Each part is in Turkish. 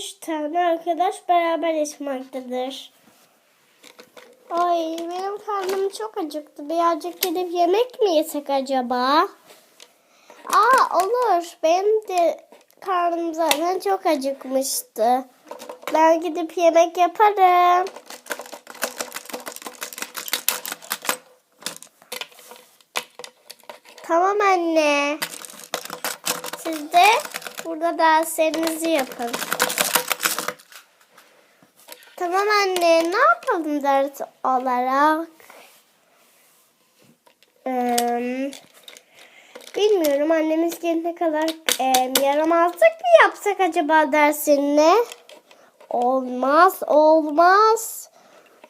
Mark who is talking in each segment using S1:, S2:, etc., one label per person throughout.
S1: üç tane arkadaş beraber yaşamaktadır. Ay benim karnım çok acıktı. Birazcık gidip yemek mi yesek acaba? Aa olur. Benim de karnım zaten çok acıkmıştı. Ben gidip yemek yaparım. Tamam anne. Siz de burada derslerinizi yapın. Tamam anne. Ne yapalım ders olarak? Ee, bilmiyorum. Annemiz gelene kadar e, yaramazlık mı yapsak acaba dersinde? Olmaz, olmaz.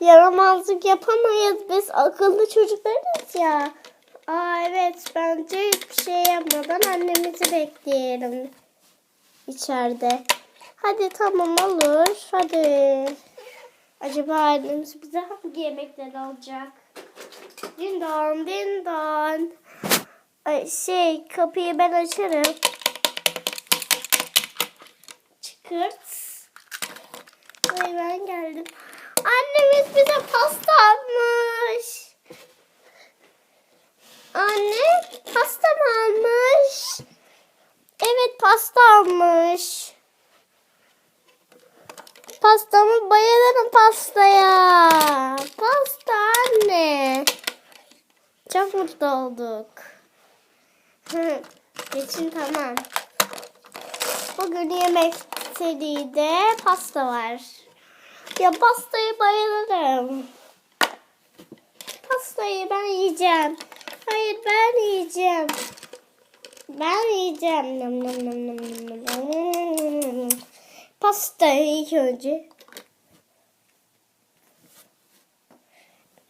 S1: Yaramazlık yapamayız. Biz akıllı çocuklarız ya. Aa evet bence hiçbir şey yapmadan annemizi bekleyelim içeride. Hadi tamam olur. Hadi. Acaba annemiz bize hangi yemekler alacak? Din don din don. Ay, şey kapıyı ben açarım. Çıkırt. Ay ben geldim. Annemiz bize pasta almış. Anne pasta mı almış? Evet pasta almış. Pastamı bayılırım pastaya. Pasta anne. Çok mutlu olduk. Geçin tamam. Bugün yemek seride pasta var. Ya pastayı bayılırım. Pastayı ben yiyeceğim. Hayır ben yiyeceğim. Ben yiyeceğim. Pastayı ilk önce.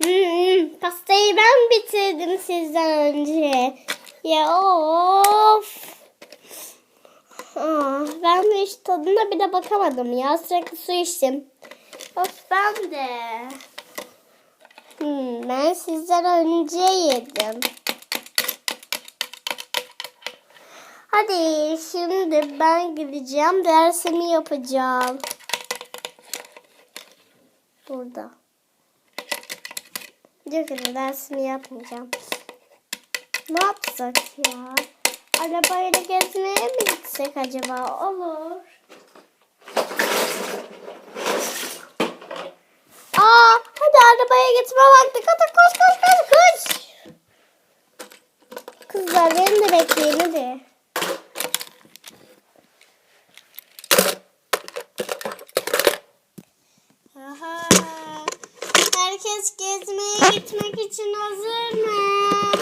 S1: Hmm, pastayı ben bitirdim sizden önce. Ya of. Aa, ben de hiç tadına bile bakamadım ya. Sürekli su içtim. Of ben de. Hmm, ben sizden önce yedim. Hadi şimdi ben gideceğim. Dersimi yapacağım. Burada. Ki dersimi yapmayacağım. Ne yapsak ya? Arabayla gezmeye mi gitsek acaba? Olur. Aa, hadi arabaya gitme vakti. Hadi koş koş koş koş. Kızlar beni de bekleyin hadi. Aha. Herkes gezmeye gitmek için hazır mı?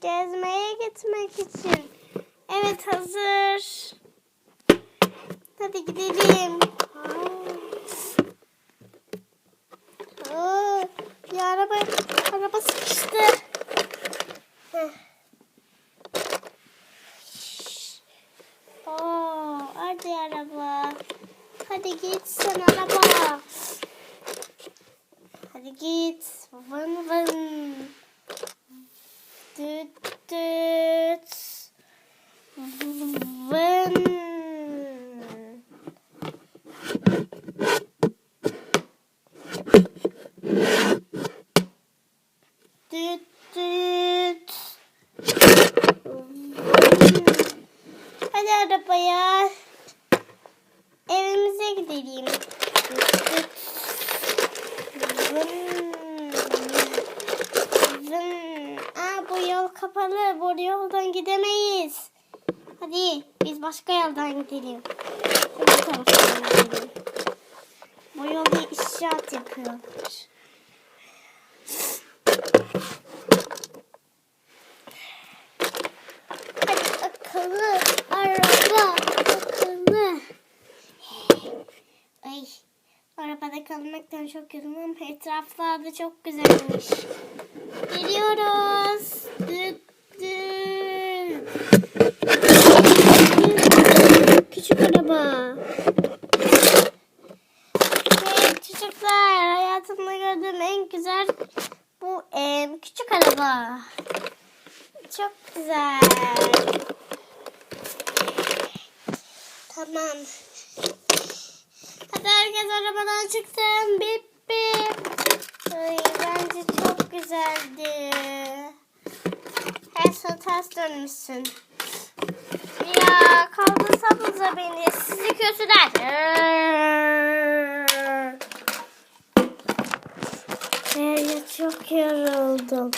S1: Gezmeye gitmek için. Evet hazır. Hadi gidelim. Aa. Bir araba, araba sıkıştı. Heh. Hadi araba. Hadi git sen araba. Hadi git. Vın vın. Düt düt. Vın. Düt düt. Hadi arabaya. Evimize gidelim. Vın. Vın. Aa, bu yol kapalı. Bu yoldan gidemeyiz. Hadi biz başka yoldan gidelim. Bu taraftan gidelim. Bu yolda inşaat yapıyorlar. Araba akıllı. Ay arabada kalmaktan çok yoruldum. Etraflar da çok güzelmiş. Geliyoruz. Düt düt. Tamam. Hadi herkes arabadan çıksın. Bip bip. Ay, bence çok güzeldi. Her şey ters dönmüşsün. Ya kaldırsanıza beni. Sizi kötüler. Evet, çok yoruldum.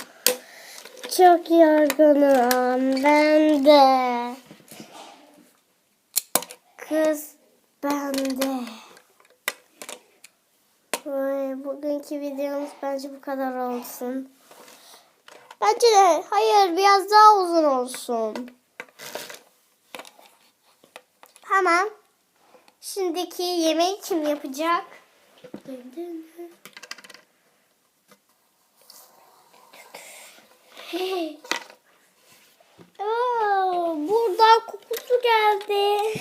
S1: Çok yorgunum. Ben de. Kız ben de. Ay, bugünkü videomuz bence bu kadar olsun. Bence de. Hayır biraz daha uzun olsun. Tamam. Şimdiki yemeği kim yapacak? Hey. Oo, buradan kokusu geldi.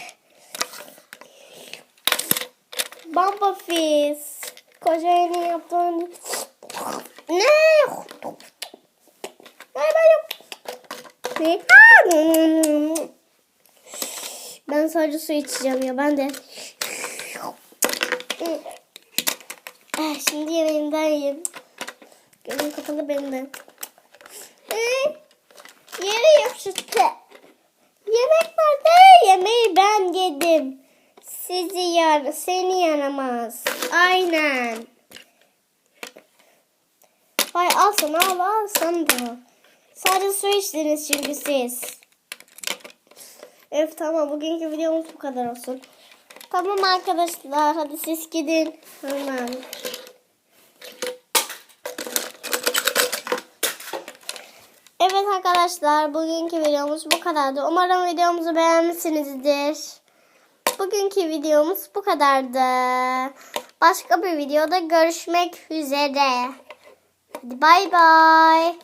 S1: Bamba Fizz. Koca yeni yaptığını... Ne? Ne? Ne? Ben sadece su içeceğim ya ben de. Ah, Şimdi yemeğimden yiyeyim. Gözüm kapalı benim de. Yere yapıştı. Yemek nerede? Yemeği ben yedim. Sizi yar, seni yaramaz. Aynen. Hay al sana al al da. Sadece su içtiniz çünkü siz. Evet tamam bugünkü videomuz bu kadar olsun. Tamam arkadaşlar hadi siz gidin. Hemen. Evet arkadaşlar bugünkü videomuz bu kadardı. Umarım videomuzu beğenmişsinizdir. Bugünkü videomuz bu kadardı. Başka bir videoda görüşmek üzere. Hadi bay bay.